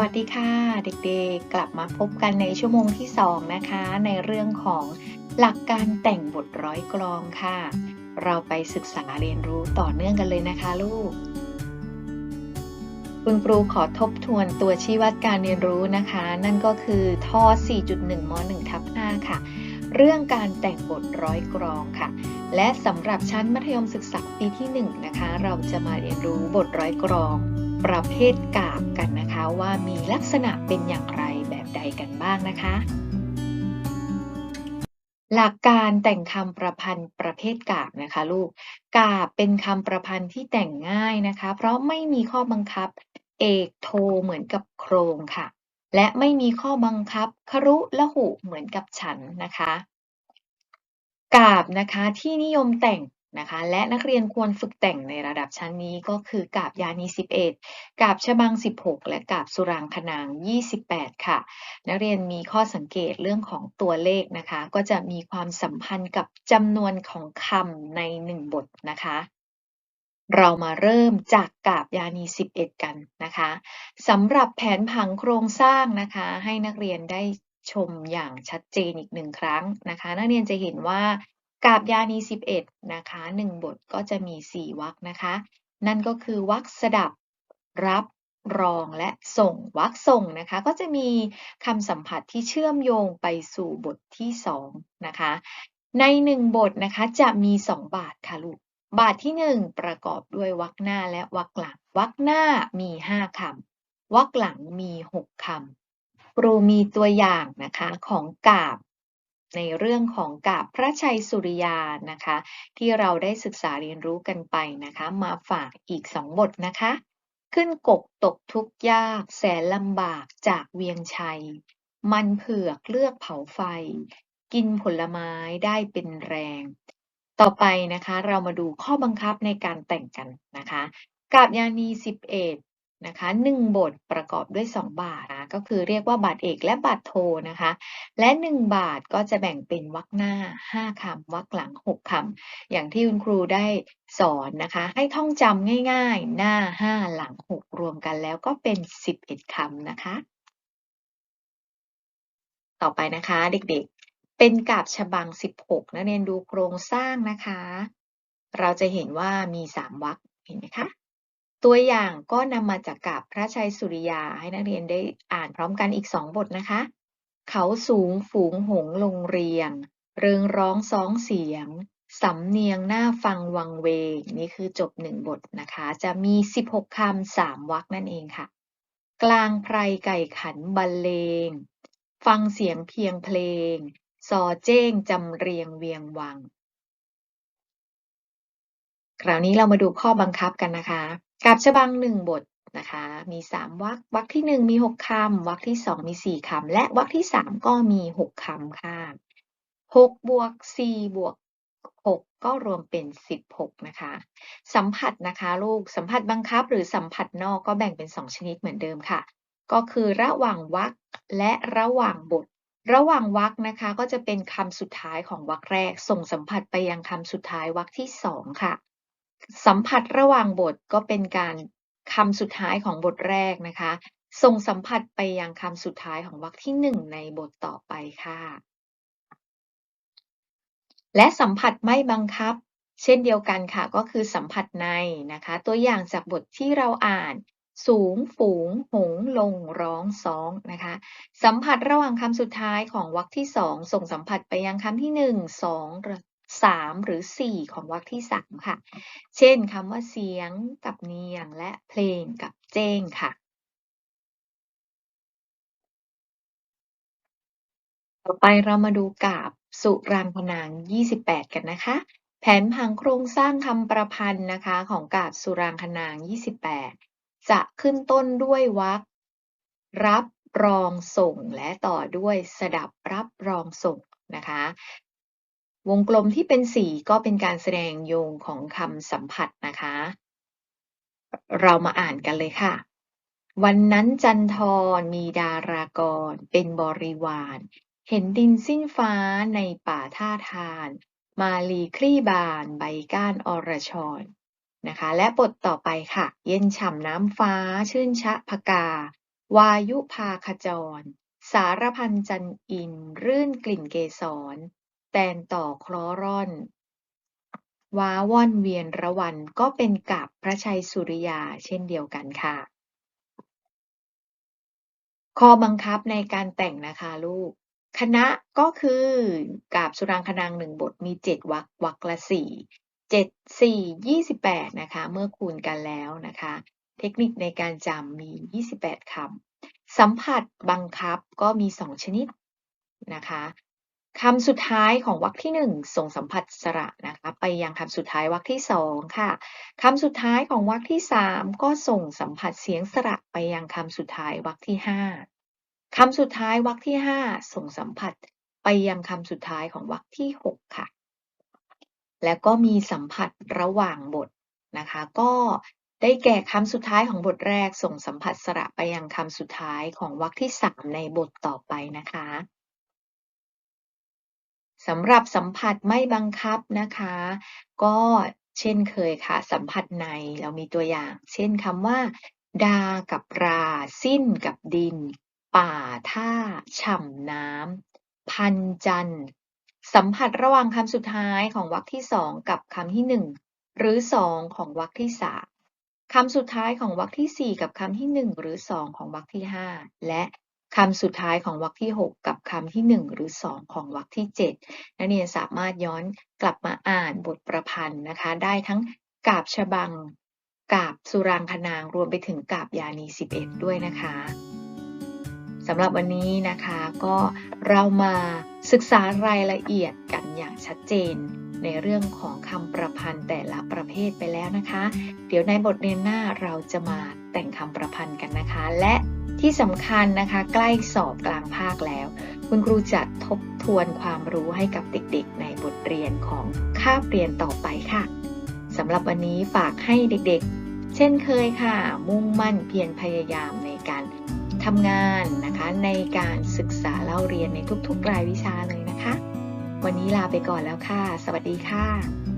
วัสดีค่ะเด็กๆ กลับมาพบกันในชั่วโมงที่ 2 นะคะ ในเรื่องของหลักการแต่งบทร้อยกลองค่ะ เราไปศึกษาเรียนรู้ต่อเนื่องกันเลยนะคะลูก คุณครูขอทบทวนตัวชี้วัดการเรียนรู้นะคะ นั่นก็คือท่อ 4.1 ม 1 ทับ 5 ค่ะ เรื่องการแต่งบทร้อยกลองค่ะ และสำหรับชั้นมัธยมศึกษาปีที่ 1 นะคะ เราจะมาเรียนรู้บทร้อยกลอง ประเภทกาบกันนะคะ ว่ามีลักษณะเป็นอย่างไรแบบใดกันบ้างนะคะ หลักการแต่งคำประพันธ์ประเภทกาบนะคะลูก กาบเป็นคำประพันธ์ที่แต่งง่ายนะคะ เพราะไม่มีข้อบังคับ เอกโทเหมือนกับโครงค่ะ และไม่มีข้อบังคับครุละหุเหมือนกับฉันนะคะ กาบนะคะที่นิยมแต่ง นะคะ และนักเรียนควรฝึกแต่งในระดับชั้นนี้ก็คือกาบยานี 11 กาบชบัง 16 และกาบสุรางคนาง 28 ค่ะ นักเรียนมีข้อสังเกตเรื่องของตัวเลขนะคะ ก็จะมีความสัมพันธ์กับจำนวนของคำใน 1 บทนะคะเรามาเริ่มจากกาบยานี 11 กันนะคะสำหรับแผนผังโครงสร้างนะคะ ให้นักเรียนได้ชมอย่างชัดเจนอีกหนึ่งครั้งนะคะ นักเรียนจะเห็นว่า กาบยานี 11 นะคะ1บทก็จะมี 4วรรคนะคะ นั่นก็คือวรรคสดับ รับรองและส่งวรรคส่งนะคะ ก็จะมีคำสัมผัสที่เชื่อมโยงไปสู่บทที่ 2 นะคะ ใน 1 บทนะคะจะมี 2 บาทค่ะลูก บาทที่ 1 ประกอบด้วยวรรคหน้าและวรรคหลังวรรคหน้ามี 5คำวรรคหลังมี 6คำครูมีตัวอย่างนะคะของกาบ ในเรื่องของกาบพระชัยสุริยานะคะ ที่เราได้ศึกษาเรียนรู้กันไปนะคะ มาฝากอีก2บทนะคะ ขึ้นกกตกทุกยาก แสนลำบากจากเวียงชัย มันเผือกเลือกเผาไฟ กินผลไม้ได้เป็นแรง ต่อไปนะคะ เรามาดูข้อบังคับในการแต่งกันนะคะกาบยานี 11 นะคะ1บทประกอบด้วย 2 บาทนะก็คือเรียกว่าบาทเอกและบาทโทนะคะ และ 1 บาทก็จะแบ่งเป็นวรรคหน้า 5คำวรรคหลัง 6คำอย่างที่คุณครูได้สอนนะคะ ให้ท่องจำง่ายๆ หน้า 5 หลัง 6 รวมกันแล้วก็เป็น 11คำนะคะ ต่อไปนะคะเด็กๆ เป็นกาบฉบัง 16นักเรียนดูโครงสร้างนะคะ เราจะเห็นว่ามี 3วรรคเห็นไหมคะ ตัวอย่างก็นำมาจากกาบพระชัยสุริยาให้นักเรียนได้อ่านพร้อมกันอีก2บทนะคะ เขาสูงฝูงหงลงเรียง เริงร้องซ้องเสียง สำเนียงหน่าฟังวังเวง นี่คือจบ1บทนะคะ จะมี 16คำ3วรรคนั่นเองค่ะ กลางไพรไก่ขันบรรเลง ฟังเสียงเพียงเพลง ซอเจ้งจำเรียงเวียงวัง คราวนี้เรามาดูข้อบังคับกันนะคะ กาบฉบัง1บทนะคะ มี3วรรควรรคที่1มี6คำวรรคที่2มี4คำและวรรคที่3ก็มี6คำค่ะ6บวก4บวก6ก็รวมเป็น16นะคะ สัมผัสนะคะลูกสัมผัสบังคับหรือสัมผัสนอกก็แบ่งเป็น2ชนิดเหมือนเดิมค่ะ ก็คือระหว่างวรรคและระหว่างบทระหว่างวรรคนะคะก็จะเป็นคำสุดท้ายของวรรคแรก ส่งสัมผัสไปยังคำสุดท้ายวรรคที่2ค่ะ สัมผัสระหว่างบทก็เป็นการคำสุดท้ายของบทแรกนะคะส่งสัมผัสไปยังคำสุดท้ายของวรรคที่1ในบทต่อไปค่ะ และสัมผัสไม่บังคับ เช่นเดียวกันค่ะ ก็คือสัมผัสในนะคะ ตัวอย่างจากบทที่เราอ่าน สูง ฝูง หง ลง ร้องซองนะคะ สัมผัสระหว่างคำสุดท้ายของวรรคที่2ส่งสัมผัสไปยังคำที่1 2หรือ 3 หรือ 4 ของวรรคที่ 3 ค่ะ เช่นคำว่าเสียงกับเนียงและเพลงกับเจ้งค่ะ ต่อไปเรามาดูกาบสุรางคนาง 28 กันนะคะ แผนผังโครงสร้างคำประพันธ์นะคะของกาบสุรางคนาง 28 จะขึ้นต้นด้วยวรรครับรองส่งและต่อด้วยสดับรับรองส่งนะคะ วงกลมที่เป็นสีก็เป็นการแสดงโยงของคำสัมผัสนะคะ เรามาอ่านกันเลยค่ะ วันนั้นจันทรมีดารากร เป็นบริวาร เห็นดินสิ้นฟ้าในป่าท่าทาน มาลีคลี่บานใบก้านอรชรนะคะ และบทต่อไปค่ะ เย็นฉ่ำน้ำฟ้าชื่นชะพกา วายุพาขจร สารพันจันอิน รื่นกลิ่นเกสร แตนต่อคล้อร่อน ว้าว่อนเวียนระวัน ก็เป็นกับพระชัยสุริยาเช่นเดียวกันค่ะ ข้อบังคับในการแต่งนะคะลูก คณะก็คือกาบสุรางคนางหนึ่งบทมีเจ็ดวรรควรรคละสี่เจ็ดสี่ยี่สิบแปดนะคะ เมื่อคูณกันแล้วนะคะ เทคนิคในการจำมียี่สิบแปดคำสัมผัสบังคับก็มีสองชนิดนะคะ คำสุดท้ายของวรรคที่หนึ่งส่งสัมผัสสระนะคะไปยังคำสุดท้ายวรรคที่สองค่ะคำสุดท้ายของวรรคที่สามก็ส่งสัมผัสเสียงสระไปยังคำสุดท้ายวรรคที่ห้าคำสุดท้ายวรรคที่ห้าส่งสัมผัสไปยังคำสุดท้ายของวรรคที่หกค่ะ แล้วก็มีสัมผัสระหว่างบทนะคะ ก็ได้แก่คำสุดท้ายของบทแรก ส่งสัมผัสสระไปยังคำสุดท้ายของวรรคที่สามในบทต่อไปนะคะ สำหรับสัมผัสไม่บังคับนะคะ ก็เช่นเคยค่ะ สัมผัสในเรามีตัวอย่าง เช่นคำว่า ดากับรา สิ้นกับดิน ป่าท่า ฉ่ำน้ำพันจันสัมผัสระหว่างคำสุดท้ายของวรรคที่สองกับคำที่หนึ่งหรือสองของวรรคที่สามคำสุดท้ายของวรรคที่สี่กับคำที่หนึ่งหรือสองของวรรคที่ห้าและ คำสุดท้ายของวรรคที่ 6 กับคำที่ 1 หรือ 2 ของวรรคที่ 7 นักเรียนสามารถย้อนกลับมาอ่านบทประพันธ์นะคะ ได้ทั้งกาบฉบังกาบสุรางคนางรวมไปถึงกาบยานี 11 ด้วยนะคะสำหรับวันนี้นะคะก็เรามาศึกษารายละเอียดกันอย่างชัดเจน ในเรื่องของคำประพันธ์แต่ละประเภทไปแล้วนะคะ เดี๋ยวในบทเรียนหน้าเราจะมาแต่งคำประพันธ์กันนะคะ และ ที่สำคัญนะคะใกล้สอบกลางภาคแล้ว คุณครูจะทบทวนความรู้ให้กับเด็กๆ ในบทเรียนของคาบเรียนต่อไปค่ะสำหรับวันนี้ฝากให้เด็กๆ เช่นเคยค่ะ มุ่งมั่นเพียรพยายามในการทำงานนะคะ ในการศึกษาเล่าเรียนในทุกๆรายวิชาเลยนะคะ วันนี้ลาไปก่อนแล้วค่ะ สวัสดีค่ะ